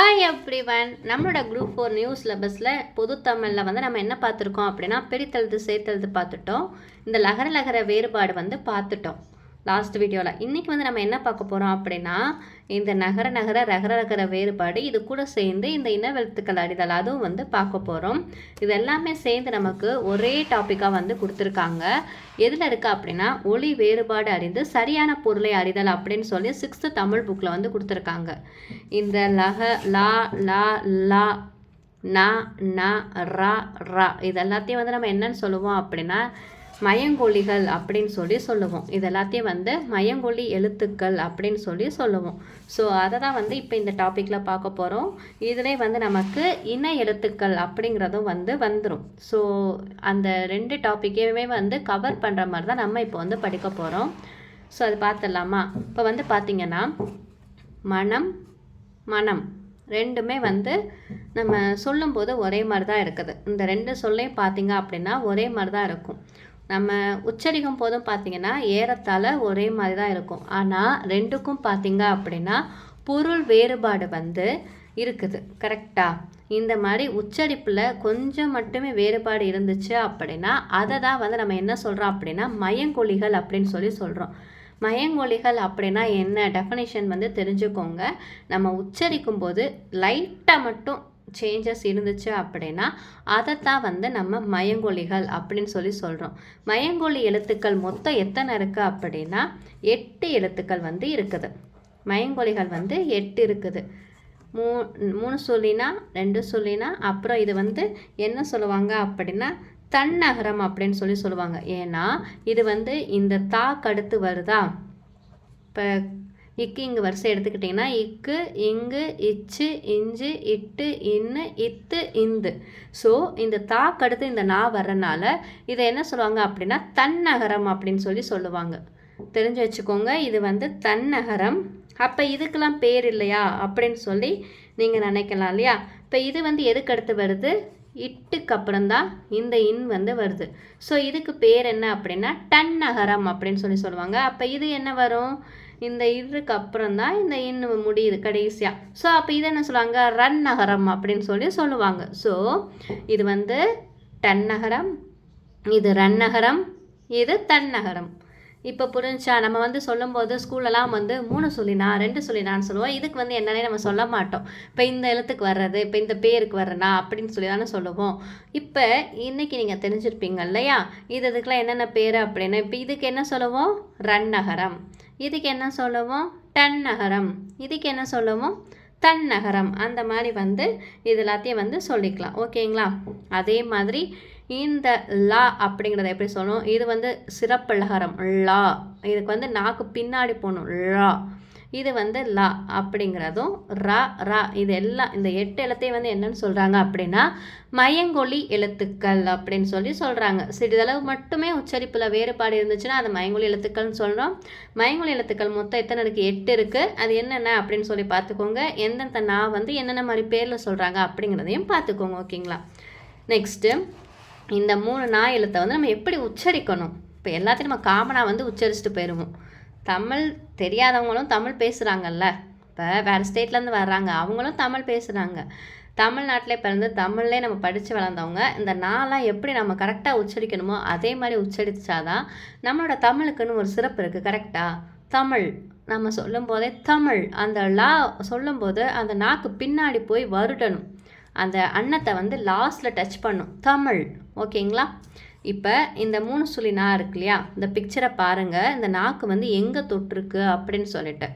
Hi everyone நம்மளோட group four news சிலபஸில் பொது தமிழில் வந்து நம்ம என்ன பார்த்துருக்கோம் அப்படின்னா பிரித்தழுது சேர்த்தழுது பார்த்துட்டோம். இந்த லகர லகர வேறுபாடு வந்து பார்த்துட்டோம். லாஸ்ட் வீடியோவில் இன்றைக்கி வந்து நம்ம என்ன பார்க்க போகிறோம் அப்படின்னா இந்த நகர நகர ரகர ரகர வேறுபாடு இது கூட சேர்ந்து இந்த இனவெழுத்துக்கள் அறிதல் அதுவும் வந்து பார்க்க போகிறோம் இது எல்லாமே சேர்ந்து நமக்கு ஒரே டாப்பிக்காக வந்து கொடுத்துருக்காங்க. எதில் இருக்குது அப்படின்னா ஒளி வேறுபாடு அறிந்து சரியான பொருளை அறிதல் அப்படின்னு சொல்லி சிக்ஸ்த்து தமிழ் புக்கில் வந்து கொடுத்துருக்காங்க. இந்த லக லா லா லா நா ந ரா ரா இது எல்லாத்தையும் வந்து நம்ம என்னன்னு சொல்லுவோம் அப்படின்னா மயங்கொலிகள் அப்படின்னு சொல்லி சொல்லுவோம். இது எல்லாத்தையும் வந்து மயங்கொலி எழுத்துக்கள் அப்படின்னு சொல்லி சொல்லுவோம். ஸோ அதை தான் வந்து இப்போ இந்த டாப்பிக்கில் பார்க்க போகிறோம் இதிலே வந்து நமக்கு இன எழுத்துக்கள் அப்படிங்கிறதும் வந்து வந்துடும் ஸோ அந்த ரெண்டு டாப்பிக்கையுமே வந்து கவர் பண்ணுற மாதிரி தான் நம்ம இப்போ வந்து படிக்க போகிறோம் ஸோ அது பார்த்துடலாமா? இப்போ வந்து பார்த்திங்கன்னா மனம் மனம் ரெண்டுமே வந்து நம்ம சொல்லும்போது ஒரே மாதிரி தான் இருக்குது. இந்த ரெண்டு சொல்லையும் பார்த்தீங்க அப்படின்னா ஒரே மாதிரி தான் இருக்கும். நம்ம உச்சரிக்கும் போதும் பார்த்திங்கன்னா ஏறத்தாழ ஒரே மாதிரி தான் இருக்கும். ஆனால் ரெண்டுக்கும் பார்த்தீங்க அப்படின்னா பொருள் வேறுபாடு வந்து இருக்குது. கரெக்டாக இந்த மாதிரி உச்சரிப்பில் கொஞ்சம் மட்டுமே வேறுபாடு இருந்துச்சு அப்படின்னா அதை தான் வந்து நம்ம என்ன சொல்கிறோம் அப்படின்னா மயங்கொலிகள் அப்படின்னு சொல்லி சொல்கிறோம் மயங்கொலிகள் அப்படின்னா என்ன? டெஃபனேஷன் வந்து தெரிஞ்சுக்கோங்க. நம்ம உச்சரிக்கும் போது லைட்டாக மட்டும் சேஞ்சஸ் இருந்துச்சு அப்படின்னா அதைத்தான் வந்து நம்ம மயங்கொலிகள் அப்படின்னு சொல்லி சொல்கிறோம் மயங்கொலி எழுத்துக்கள் மொத்தம் எத்தனை இருக்குது அப்படின்னா எட்டு எழுத்துக்கள் வந்து இருக்குது. மயங்கொலிகள் வந்து எட்டு இருக்குது. மூ மூணு சொல்லினா ரெண்டு சொல்லினா அப்புறம் இது வந்து என்ன சொல்லுவாங்க அப்படின்னா தன்னகரம் அப்படின்னு சொல்லி சொல்லுவாங்க. ஏன்னா இது வந்து இந்த தாக்கு அடுத்து வருதா? இப்போ இக்கு இங்கு வரிசை எடுத்துக்கிட்டிங்கன்னா இக்கு இங்கு இச்சு இஞ்சு இட்டு இன்னு இத்து இந்து. ஸோ இந்த தாக்கு அடுத்து இந்த நா வர்றனால இதை என்ன சொல்லுவாங்க அப்படின்னா தன்னகரம் அப்படின்னு சொல்லி சொல்லுவாங்க. தெரிஞ்சு வச்சுக்கோங்க இது வந்து தன்னகரம். அப்போ இதுக்கெல்லாம் பேர் இல்லையா அப்படின்னு சொல்லி நீங்கள் நினைக்கலாம் இல்லையா? இப்போ இது வந்து எதுக்கு அடுத்து வருது? இட்டுக்கு அப்புறம்தான் இந்த இன் வந்து வருது. ஸோ இதுக்கு பேர் என்ன அப்படின்னா டன்னகரம் அப்படின்னு சொல்லி சொல்லுவாங்க. அப்போ இது என்ன வரும்? இந்த இருக்கு அப்புறம் தான் இந்த இன் முடியுது கடைசியாக ஸோ அப்போ இதை என்ன சொல்லுவாங்க? ரன் நகரம் அப்படின்னு சொல்லி சொல்லுவாங்க. ஸோ இது வந்து டன் நகரம் இது ரன் நகரம் இது தன் நகரம். இப்போ புரிஞ்சா? நம்ம வந்து சொல்லும்போது ஸ்கூல்லலாம் வந்து மூணு சொல்லினா ரெண்டு சொல்லினான்னு சொல்லுவோம். இதுக்கு வந்து என்னன்னே நம்ம சொல்ல மாட்டோம். இப்போ இந்த எழுத்துக்கு வர்றது இப்போ இந்த பேருக்கு வர்றனா அப்படின்னு சொல்லி தானே சொல்லுவோம். இப்போ இன்றைக்கி நீங்கள் தெரிஞ்சிருப்பீங்க இல்லையா? இது இதுக்கெலாம் என்னென்ன பேர் அப்படின்னு. இப்போ இதுக்கு என்ன சொல்லுவோம்? ரன்னகரம் இதுக்கு என்ன சொல்லுவோம்? டன்னகரம் இதுக்கு என்ன சொல்லுவோம்? தன்னகரம் அந்த மாதிரி வந்து இது எல்லாத்தையும் வந்து சொல்லிக்கலாம். ஓகேங்களா? அதே மாதிரி இந்த லா அப்படிங்கிறத எப்படி சொல்லணும் இது வந்து சிறப்பு லகரம் லா. இதுக்கு வந்து நாக்கு பின்னாடி போகணும். லா. இது வந்து லா அப்படிங்கிறதும் ரா ரா. இது எல்லாம் இந்த எட்டு எழுத்தையும் வந்து என்னன்னு சொல்கிறாங்க அப்படின்னா மயங்கொழி எழுத்துக்கள் அப்படின்னு சொல்லி சொல்கிறாங்க சிறிதளவு மட்டுமே உச்சரிப்பில் வேறுபாடு இருந்துச்சுன்னா அது மயங்கொழி எழுத்துக்கள்னு சொல்கிறோம் மயங்கொழி எழுத்துக்கள் மொத்தம் எத்தனை இருக்குது எட்டு இருக்குது அது என்னென்ன அப்படின்னு சொல்லி பார்த்துக்கோங்க. எந்தெந்த நான் வந்து என்னென்ன மாதிரி பேரில் சொல்கிறாங்க அப்படிங்கிறதையும் பார்த்துக்கோங்க ஓகேங்களா? நெக்ஸ்ட்டு இந்த மூணு நா எழுத்தை வந்து நம்ம எப்படி உச்சரிக்கணும்? இப்போ எல்லாத்தையும் நம்ம காமனாக வந்து உச்சரிச்சுட்டு போயிடுவோம் தமிழ் தெரியாதவங்களும் தமிழ் பேசுகிறாங்கல்ல இப்போ வேறு ஸ்டேட்லேருந்து வர்றாங்க. அவங்களும் தமிழ் பேசுகிறாங்க தமிழ்நாட்டிலே பிறந்து தமிழ்லே நம்ம படித்து வளர்ந்தவங்க இந்த நாளாக எப்படி நம்ம கரெக்டாக உச்சரிக்கணுமோ அதே மாதிரி உச்சரித்தாதான் நம்மளோட தமிழுக்குன்னு ஒரு சிறப்பு இருக்குது கரெக்டாக தமிழ். நம்ம சொல்லும் போதே தமிழ். அந்த லா சொல்லும்போது அந்த நாக்கு பின்னாடி போய் வருடணும். அந்த அன்னத்தை வந்து லாஸ்ட்டில் டச் பண்ணும். தமிழ். ஓகேங்களா? இப்போ இந்த மூணு சுழி நா இருக்கு இல்லையா? இந்த பிக்சரை பாருங்கள் இந்த நாக்கு வந்து எங்கே தொட்டிருக்கு அப்படின்னு சொல்லிட்டு.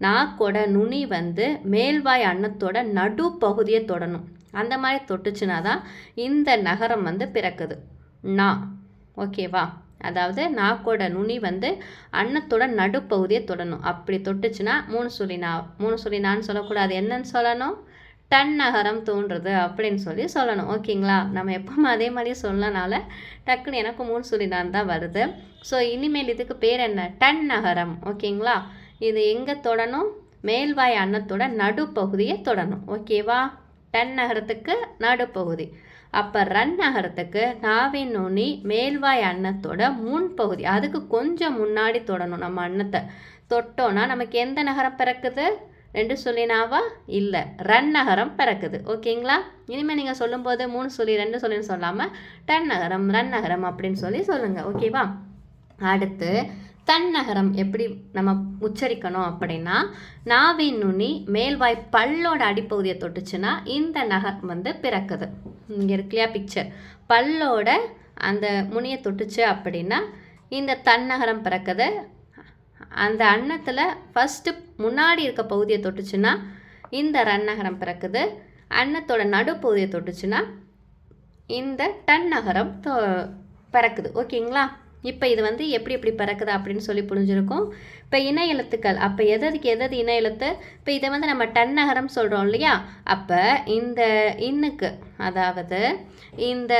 நாக்கோட நுனி வந்து மேல்வாய் அன்னத்தோட நடு பகுதியை தொடணும். அந்த மாதிரி தொட்டுச்சுன்னா தான் இந்த நகரம் வந்து பிறக்குது. நா. ஓகேவா? அதாவது நாக்கோட நுனி வந்து அன்னத்தோட நடுப்பகுதியை தொடணும். அப்படி தொட்டுச்சுன்னா மூணு சுழி நா மூணு சுழி நான்னு சொல்லக்கூடாது. என்னன்னு சொல்லணும்? டன்னகரம் தோன்றுறது அப்படின்னு சொல்லி சொல்லணும். ஓகேங்களா? நம்ம எப்பவும் அதே மாதிரியே சொல்லனால டக்குன்னு எனக்கு மூணு சுழிதான் தான் வருது. ஸோ இனிமேல் இதுக்கு பேர் என்ன? டன் நகரம் ஓகேங்களா? இது எங்கே தொடணும்? மேல்வாய் அன்னத்தோட நடுப்பகுதியை தொடணும். ஓகேவா டன் நகரத்துக்கு நடுப்பகுதி. அப்போ ரன் நகரத்துக்கு நாவின் நுனி மேல்வாய் அன்னத்தோட முன்பகுதி. அதுக்கு கொஞ்சம் முன்னாடி தொடணும் நம்ம அன்னத்தை. தொட்டோன்னா நமக்கு எந்த நகரம் பிறக்குது? ரெண்டு சொல்லினாவா? இல்லை. ரன் நகரம் பிறக்குது. ஓகேங்களா? இனிமேல் நீங்கள் சொல்லும்போது மூணு சொல்லி ரெண்டு சொல்லின்னு சொல்லாமல் டன் நகரம் ரன் நகரம் அப்படின்னு சொல்லி சொல்லுங்கள் ஓகேவா? அடுத்து தன்னகரம் எப்படி நம்ம உச்சரிக்கணும் அப்படின்னா நாவின் நுனி மேல்வாய் பல்லோட அடிப்பகுதியை தொட்டுச்சுன்னா இந்த நகரம் வந்து பிறக்குது. இங்கே இருக்குல்லையா பிக்சர் பல்லோட அந்த முனியை தொட்டுச்சு அப்படின்னா இந்த தன்னகரம் பிறக்குது. அந்த அன்னத்தில் ஃபஸ்ட்டு முன்னாடி இருக்க பகுதியை தொட்டுச்சுன்னா இந்த ரன்னகரம் பிறக்குது. அன்னத்தோட நடுப்பகுதியை தொட்டுச்சுன்னா இந்த டன்னகரம் தொ பிறக்குது. ஓகேங்களா? இப்போ இது வந்து எப்படி எப்படி பிறக்குது அப்படின்னு சொல்லி புரிஞ்சிருக்கும். இப்போ இன எழுத்துக்கள் அப்போ எததுக்கு எதது இன எழுத்து? இப்போ இதை வந்து நம்ம டன் நகரம் சொல்கிறோம் இல்லையா? அப்போ இந்த இன்னுக்கு அதாவது இந்த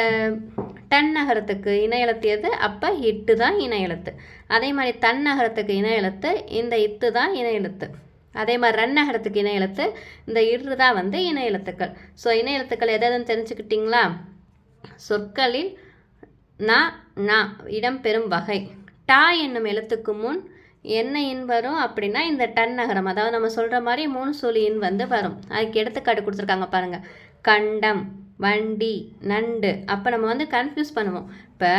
டன்னகரத்துக்கு இன எழுத்து எது அப்போ இட்டு தான் இன எழுத்து அதே மாதிரி தன் நகரத்துக்கு இன எழுத்து இந்த இத்து தான் இன எழுத்து அதே மாதிரி ரன்னகரத்துக்கு இன எழுத்து இந்த இரு தான் வந்து இன எழுத்துக்கள் ஸோ இன எழுத்துக்கள் எதுன்னு தெரிஞ்சுக்கிட்டிங்களா? சொற்களில் நா நா இடம்பெறும் வகை. டா என்னும் எழுத்துக்கு முன் என்ன இன் வரும் அப்படின்னா இந்த டன் நகரம். அதாவது நம்ம சொல்கிற மாதிரி மூணு சொல்லி இன் வந்து வரும். அதுக்கு எடுத்துக்காட்டு கொடுத்துருக்காங்க பாருங்கள் கண்டம் வண்டி நண்டு. அப்போ நம்ம வந்து கன்ஃபியூஸ் பண்ணுவோம். இப்போ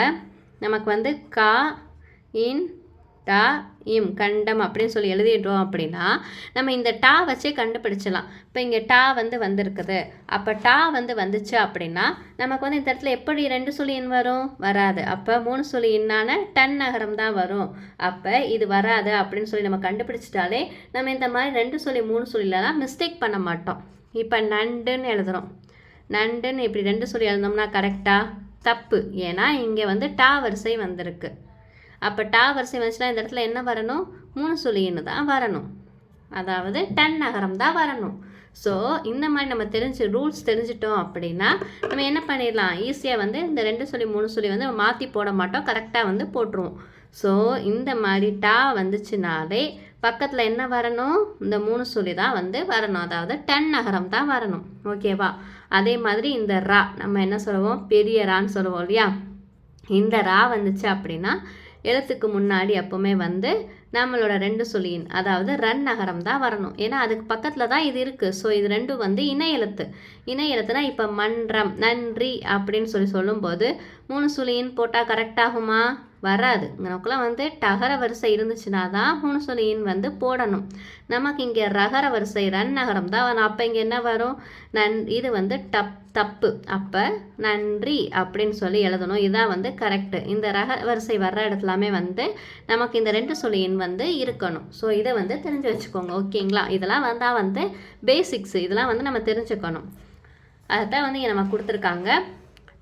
நமக்கு வந்து கா இன் டா இம் கண்டம் அப்படின்னு சொல்லி எழுதிட்டோம் அப்படின்னா நம்ம இந்த டா வச்சே கண்டுபிடிச்சலாம் இப்போ இங்கே டா வந்து வந்திருக்குது. அப்போ டா வந்து வந்துச்சு அப்படின்னா நமக்கு வந்து இந்த இடத்துல எப்படி ரெண்டு சொல்லி இன் வரும்? வராது. அப்போ மூணு சொல்லி இன்னான டன் நகரம் தான் வரும். அப்போ இது வராது அப்படின்னு சொல்லி நம்ம கண்டுபிடிச்சிட்டாலே நம்ம இந்த மாதிரி ரெண்டு சொல்லி மூணு சொல்லிலலாம் மிஸ்டேக் பண்ண மாட்டோம். இப்போ நண்டுன்னு எழுதுகிறோம் நண்டுன்னு இப்படி ரெண்டு சொல்லி எழுந்தோம்னா கரெக்டாக தப்பு. ஏன்னா இங்கே வந்து டா வரிசை வந்திருக்கு. அப்போ டா வரிசை வந்துச்சுன்னா இந்த இடத்துல என்ன வரணும்? மூணு சுழின்னு தான் வரணும். அதாவது டன் நகரம் தான் வரணும். ஸோ இந்த மாதிரி நம்ம தெரிஞ்சு ரூல்ஸ் தெரிஞ்சிட்டோம் அப்படின்னா நம்ம என்ன பண்ணிடலாம்? ஈஸியாக வந்து இந்த ரெண்டு சொல்லி மூணு சொல்லி வந்து மாற்றி போட மாட்டோம். கரெக்டாக வந்து போட்டுருவோம். ஸோ இந்த மாதிரி டா வந்துச்சுனாலே பக்கத்தில் என்ன வரணும்? இந்த மூணு சொல்லி தான் வந்து வரணும். அதாவது டன் நகரம் தான் வரணும். ஓகேவா அதே மாதிரி இந்த ரா நம்ம என்ன சொல்லுவோம்? பெரிய ரான்னு சொல்லுவோம் இல்லையா? இந்த ரா வந்துச்சு அப்படின்னா எழுத்துக்கு முன்னாடி எப்போவுமே வந்து நம்மளோட ரெண்டு சொல்லியின் அதாவது ரன் நகரம் தான் வரணும். ஏன்னா அதுக்கு பக்கத்தில் தான் இது இருக்குது ஸோ இது ரெண்டும் வந்து இணை எழுத்து. இணை எழுத்துனா இப்போ மன்றம் நன்றி அப்படின்னு சொல்லி சொல்லும்போது மூணு சுழியின் போட்டால் கரெக்டாகுமா வராது. நமக்குலாம் வந்து டகர வரிசை இருந்துச்சுன்னா தான் மூணு சொல்லியின் வந்து போடணும். நமக்கு இங்கே ரகர வரிசை ரன் நகரம் தான் வரும். அப்போ இங்கே என்ன வரும்? நன் இது வந்து டப் தப்பு. அப்போ நன்றி அப்படின்னு சொல்லி எழுதணும். இதுதான் வந்து கரெக்டு இந்த ரக வரிசை வர்ற இடத்துலாமே வந்து நமக்கு இந்த ரெண்டு சொல்லியின் வந்து இருக்கணும். ஸோ இதை வந்து தெரிஞ்சு வச்சுக்கோங்க. ஓகேங்களா? இதெல்லாம் வந்தால் வந்து பேசிக்ஸ் இதெல்லாம் வந்து நம்ம தெரிஞ்சுக்கணும். அதைத்தான் வந்து இங்கே நம்ம கொடுத்துருக்காங்க.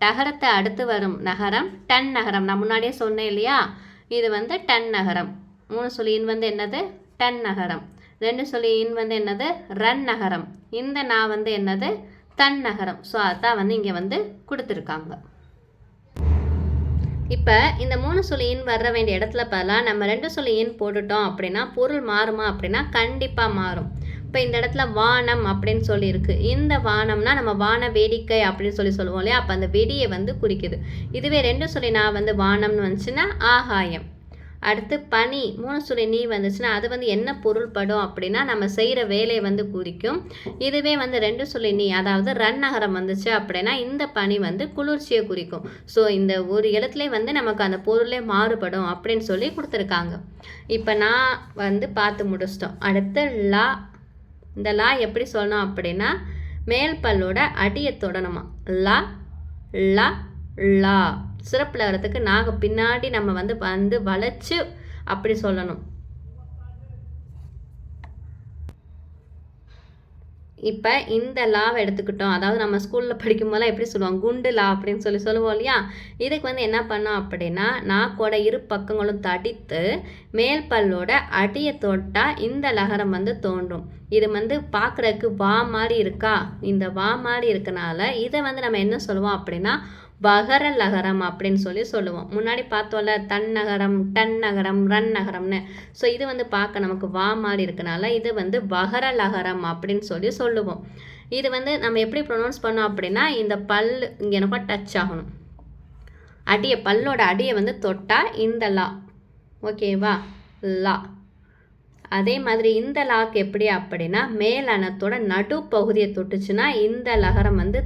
நகரத்தை அடுத்து வரும் நகரம் டன் நகரம். நான் முன்னாடியே சொன்னேன் இல்லையா? இது வந்து டன் நகரம். மூணு சொல்லியின் வந்து என்னது? டன் நகரம். ரெண்டு சொல்லியின் வந்து என்னது? ரன் நகரம். இந்த நான் வந்து என்னது? தன் நகரம். ஸோ அதான் வந்து இங்கே வந்து கொடுத்துருக்காங்க. இப்போ இந்த மூணு சொல்லியின் வர வேண்டிய இடத்துல பதிலாக நம்ம ரெண்டு சொல்லியின் போட்டுட்டோம் அப்படின்னா பொருள் மாறுமா அப்படின்னா கண்டிப்பாக மாறும். இப்போ இந்த இடத்துல வானம் அப்படின்னு சொல்லியிருக்கு. இந்த வானம்னா நம்ம வான வேடிக்கை அப்படின்னு சொல்லி சொல்லுவோம் இல்லையா? அப்போ அந்த வெடியை வந்து குறிக்குது. இதுவே ரெண்டு சொல்லி நான் வந்து வானம்னு வந்துச்சுன்னா ஆகாயம். அடுத்து பனி மூணு சொல்லி நீ வந்துச்சுன்னா அது வந்து என்ன பொருள்படும் அப்படின்னா நம்ம செய்கிற வேலையை வந்து குறிக்கும். இதுவே வந்து ரெண்டு சொல்லி நீ அதாவது ரன் நகரம் வந்துச்சு அப்படின்னா இந்த பனி வந்து குளிர்ச்சியை குறிக்கும். ஸோ இந்த ஒரு இடத்துல வந்து நமக்கு அந்த பொருளே மாறுபடும் அப்படின்னு சொல்லி கொடுத்துருக்காங்க. இப்போ நான் வந்து பார்த்து முடிச்சிட்டோம். அடுத்து லா இந்த லா எப்படி சொல்லணும் அப்படின்னா மேல் பல்லோட அடியை தொடணுமா? லா லா லா சிறப்பில் வரத்துக்கு நாங்கள் பின்னாடி நம்ம வந்து வந்து வளைச்சு அப்படி சொல்லணும். இப்போ இந்த லாவை எடுத்துக்கிட்டோம். அதாவது நம்ம ஸ்கூலில் படிக்கும் போதெல்லாம் எப்படி சொல்லுவோம் குண்டு லா அப்படின்னு சொல்லி சொல்லுவோம் இல்லையா? இதுக்கு வந்து என்ன பண்ணோம் அப்படின்னா நாக்கோட இரு பக்கங்களும் தடித்து மேல் பல்லோட அடியை தொட்டால் இந்த லகரம் வந்து தோன்றும். இது வந்து பார்க்குறதுக்கு வா மாதிரி இருக்கா? இந்த வா மாதிரி இருக்கனால இதை வந்து நம்ம என்ன சொல்லுவோம் அப்படின்னா வகர லகரம் அப்படின்னு சொல்லி சொல்லுவோம். முன்னாடி பார்த்தோம்ல தன் நகரம் டன் நகரம் ரன் நகரம்னு. ஸோ இது வந்து பார்க்க நமக்கு வா மாதிரி இருக்கனால இது வந்து வகர லகரம் அப்படின்னு சொல்லி சொல்லுவோம். இது வந்து நம்ம எப்படி ப்ரொனவுன்ஸ் பண்ணோம் அப்படின்னா இந்த பல் இங்கே எனக்கு டச் ஆகணும். அடியை பல்லோட அடியை வந்து தொட்டால் இந்த லா. ஓகேவா லா. அதே மாதிரி இந்த லாக்கு எப்படி அப்படின்னா மேலனத்தோட நடுப்பகுதியை தொட்டுச்சுன்னா இந்த லகரம் வந்து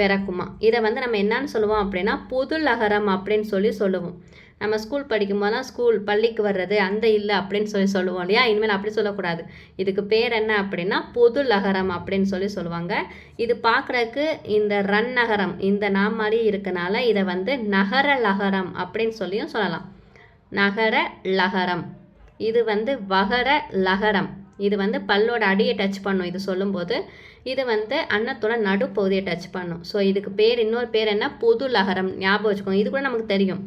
பிறக்குமா? இதை வந்து நம்ம என்னன்னு சொல்லுவோம் அப்படின்னா பொது லகரம் அப்படின்னு சொல்லி சொல்லுவோம். நம்ம ஸ்கூல் படிக்கும்போது தான் ஸ்கூல் பள்ளிக்கு வர்றது அந்த இல்லை அப்படின்னு சொல்லி சொல்லுவோம் இல்லையா? இனிமேல் அப்படி சொல்லக்கூடாது. இதுக்கு பேர் என்ன அப்படின்னா பொது லகரம் அப்படின்னு சொல்லி சொல்லுவாங்க. இது பார்க்குறக்கு இந்த ரன் நகரம் இந்த நாம் மாதிரி இருக்கனால இதை வந்து நகர லகரம் அப்படின்னு சொல்லியும் சொல்லலாம். நகர லகரம். இது வந்து வகர லகரம். இது வந்து பல்லோட அடியை டச் பண்ணும். இது சொல்லும்போது இது வந்து அன்னத்தோட நடுப்பகுதியை டச் பண்ணும். ஸோ இதுக்கு பேர் இன்னொரு பேர் என்ன? பொது லகரம். ஞாபகம் வச்சுக்கோங்க. இது கூட நமக்கு தெரியும்.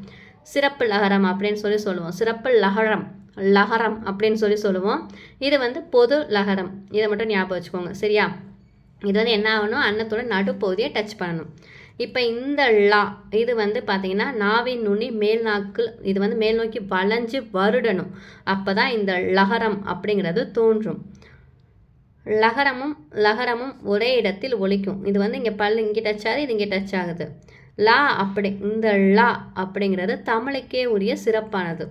சிறப்பு லகரம் அப்படின்னு சொல்லி சொல்லுவோம். சிறப்பு லகரம். லகரம் அப்படின்னு சொல்லி சொல்லுவோம். இது வந்து பொது லகரம். இதை மட்டும் ஞாபகம் வச்சுக்கோங்க. சரியா? இது வந்து என்ன ஆகணும்? அன்னத்தோட நடுப்பகுதியை டச் பண்ணணும். இப்போ இந்த லா இது வந்து பார்த்தீங்கன்னா நாவின் நுனி மேல் நாக்கு இது வந்து மேல் நோக்கி வளைஞ்சு வருடணும். அப்போ தான் இந்த லகரம் அப்படிங்கிறது தோன்றும். லகரமும் லகரமும் ஒரே இடத்தில் ஒழிக்கும் இது வந்து இங்கே பல் இங்கே டச் ஆகுது இது இங்கே டச் ஆகுது. லா அப்படி இந்த லா அப்படிங்கிறது தமிழுக்கே உரிய சிறப்பானது.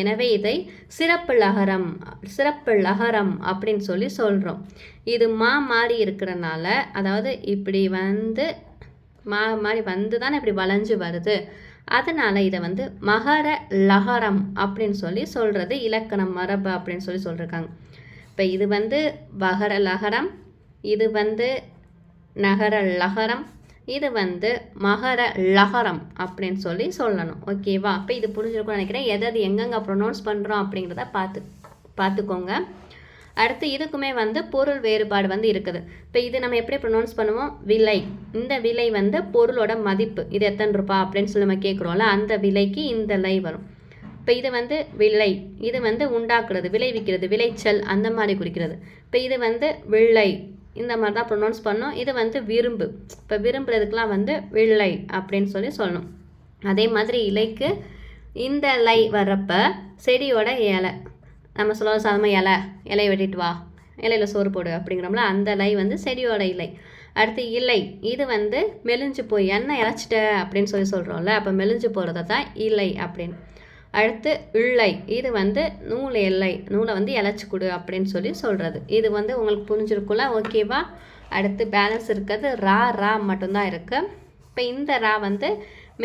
எனவே இதை சிறப்பு லகரம் சிறப்பு லகரம் அப்படின்னு சொல்லி சொல்கிறோம் இது மா மாறி இருக்கிறனால அதாவது இப்படி வந்து மா மாறி வந்து தானே இப்படி வளைஞ்சு வருது. அதனால் இதை வந்து மகர லகரம் அப்படின்னு சொல்லி சொல்கிறது இலக்கணம் மரபு அப்படின்னு சொல்லி சொல்லியிருக்காங்க இப்போ இது வந்து வகர லகரம் இது வந்து நகர லகரம் இது வந்து மகர லகரம் அப்படின்னு சொல்லி சொல்லணும். ஓகேவா அப்போ இது புரிஞ்சிருக்கும்னு நினைக்கிறேன். எது அது எங்கெங்கே ப்ரொனவுன்ஸ் பண்ணுறோம் அப்படிங்கிறத பார்த்து பார்த்துக்கோங்க. அடுத்து இதுக்குமே வந்து பொருள் வேறுபாடு வந்து இருக்குது. இப்போ இது நம்ம எப்படி ப்ரொனவுன்ஸ் பண்ணுவோம்? விலை. இந்த விலை வந்து பொருளோட மதிப்பு. இது எத்தனை ரூபா அப்படின்னு சொல்லி நம்ம கேட்குறோம்ல அந்த விலைக்கு இந்த லை வரும். இப்போ இது வந்து விலை இது வந்து உண்டாக்குறது விளைவிக்கிறது விளைச்சல் அந்த மாதிரி குறிக்கிறது. இப்போ இது வந்து வில்லை இந்த மாதிரி தான் ப்ரொனவுன்ஸ் பண்ணோம். இது வந்து விரும்பு இப்போ விரும்புறதுக்கெலாம் வந்து வில்லை அப்படின்னு சொல்லி சொல்லணும். அதே மாதிரி இலைக்கு இந்த லை வர்றப்ப செடியோட இலை நம்ம சொல்லுவோம் சாதமாக இலை இலையை வெட்டிட்டு வா இலையில் சோறு போடு அப்படிங்கிறோம்ல அந்த லை வந்து செடியோட இலை. அடுத்து இலை இது வந்து மெலிஞ்சு போய் எண்ணெய் இழைச்சிட்ட அப்படின்னு சொல்லி சொல்கிறோம்ல அப்போ மெலிஞ்சு போகிறத தான் இலை அப்படின்னு. அடுத்து இள்ளை இது வந்து நூல் எல்லை. நூலை வந்து இழைச்சி கொடு அப்படின்னு சொல்லி சொல்கிறது இது வந்து உங்களுக்கு புரிஞ்சிருக்கும்ல? ஓகேவா அடுத்து பேலன்ஸ் இருக்கிறது ரா ரா மட்டும்தான் இருக்குது இப்போ இந்த ரா வந்து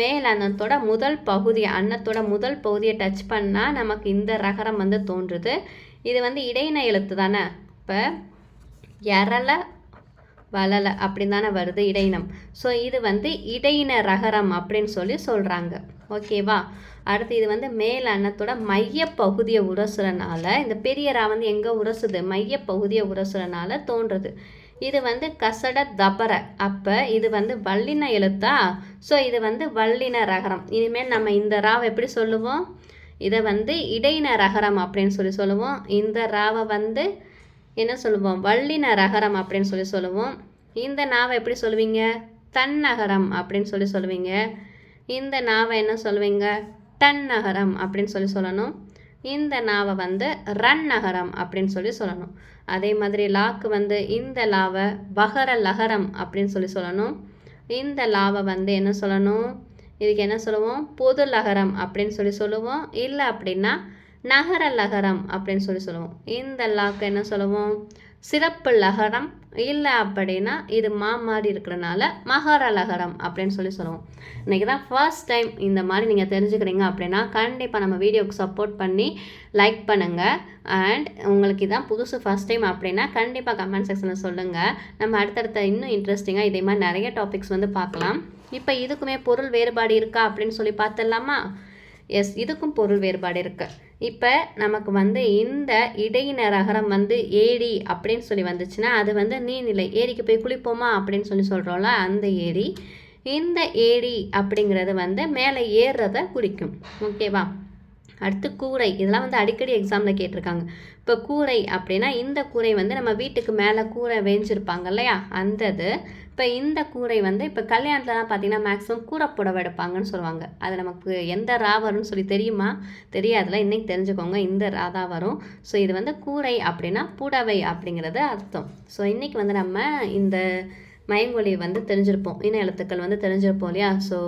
மேல் அன்னத்தோட முதல் பகுதி அன்னத்தோட முதல் பகுதியை டச் பண்ணால் நமக்கு இந்த ரகரம் வந்து தோன்றுது. இது வந்து இடையின எழுத்து தானே? இப்போ எரல வளல அப்படின்னு தானே வருது இடையினம். ஸோ இது வந்து இடையின ரகரம் அப்படின்னு சொல்லி சொல்கிறாங்க ஓகேவா அடுத்து இது வந்து மேல் அன்னத்தோட மைய பகுதியை உரசுறனால இந்த பெரியரா வந்து எங்கே உரசுது? மைய பகுதியை உரசுறனால தோன்றுது. இது வந்து கசட தபர. அப்போ இது வந்து வல்லின எழுத்தா? ஸோ இது வந்து வல்லின ரகரம். இனிமேல் நம்ம இந்த ராவை எப்படி சொல்லுவோம்? இதை வந்து இடையின ரகரம் அப்படின்னு சொல்லி சொல்லுவோம். இந்த ராவை வந்து என்ன சொல்லுவோம்? வல்லின ரகரம் அப்படின்னு சொல்லி சொல்லுவோம். இந்த நாவை எப்படி சொல்லுவீங்க? தன்னகரம் அப்படின்னு சொல்லி சொல்லுவீங்க. இந்த நாவை என்ன சொல்லுவீங்க? டன்னகரம் அப்படின்னு சொல்லி சொல்லணும். இந்த நாவை வந்து ரன் நகரம் அப்படின்னு சொல்லி சொல்லணும். அதே மாதிரி லாக்கு வந்து இந்த லாவை வகர லகரம் அப்படின்னு சொல்லி சொல்லணும். இந்த லாவை வந்து என்ன சொல்லணும்? இதுக்கு என்ன சொல்லுவோம்? பொது லகரம் அப்படின்னு சொல்லி சொல்லுவோம். இல்லை அப்படின்னா நகர லகரம் அப்படின்னு சொல்லி சொல்லுவோம். இந்த லாக்கு என்ன சொல்லுவோம்? சிறப்பு லகரம் இல்லை அப்படின்னா இது மா மாதிரி இருக்கிறனால மகர லகரம் அப்படின்னு சொல்லி சொல்லுவோம். இன்றைக்கி தான் ஃபர்ஸ்ட் டைம் இந்த மாதிரி நீங்கள் தெரிஞ்சுக்கிறீங்க அப்படின்னா கண்டிப்பாக நம்ம வீடியோவுக்கு சப்போர்ட் பண்ணி லைக் பண்ணுங்கள் அண்ட் உங்களுக்கு இதான் புதுசு ஃபஸ்ட் டைம் அப்படின்னா கண்டிப்பாக கமெண்ட் செக்ஷனில் சொல்லுங்கள் நம்ம அடுத்தடுத்த இன்னும் இன்ட்ரெஸ்டிங்காக இதே மாதிரி நிறைய டாபிக்ஸ் வந்து பார்க்கலாம். இப்போ இதுக்குமே பொருள் வேறுபாடு இருக்கா அப்படின்னு சொல்லி பார்த்துடலாமா? எஸ் இதுக்கும் பொருள் வேறுபாடு இருக்குது இப்போ நமக்கு வந்து இந்த இடையினர் அகரம் வந்து ஏரி அப்படின்னு சொல்லி வந்துச்சுன்னா அது வந்து நீர்நிலை ஏரிக்கு போய் குளிப்போமா அப்படின்னு சொல்லி சொல்கிறோம்ல அந்த ஏரி இந்த ஏரி அப்படிங்கிறது வந்து மேலே ஏறுறத குறிக்கும். ஓகேவா அடுத்து கூரை. இதெல்லாம் வந்து அடிக்கடி எக்ஸாமில் கேட்டிருக்காங்க. இப்போ கூரை அப்படின்னா இந்த கூரை வந்து நம்ம வீட்டுக்கு மேலே கூரை வேஞ்சிருப்பாங்க இல்லையா? அந்த இது. இப்போ இந்த கூரை வந்து இப்போ கல்யாணத்துலலாம் பார்த்தீங்கன்னா மேக்ஸிமம் கூரை புடவை எடுப்பாங்கன்னு சொல்லுவாங்க. அது நமக்கு எந்த ரா வரும்னு சொல்லி தெரியுமா? தெரியாதுல இன்றைக்கி தெரிஞ்சுக்கோங்க. இந்த ரா தான் வரும். ஸோ இது வந்து கூரை அப்படின்னா புடவை அப்படிங்கிறது அர்த்தம். ஸோ இன்றைக்கி வந்து நம்ம இந்த மயங்கொழி வந்து தெரிஞ்சிருப்போம். இன எழுத்துக்கள் வந்து தெரிஞ்சிருப்போம் இல்லையா? ஸோ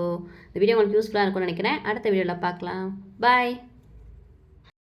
இந்த வீடியோ உங்களுக்கு யூஸ்ஃபுல்லாக இருக்கும்னு நினைக்கிறேன். அடுத்த வீடியோவில் பார்க்கலாம் பாய்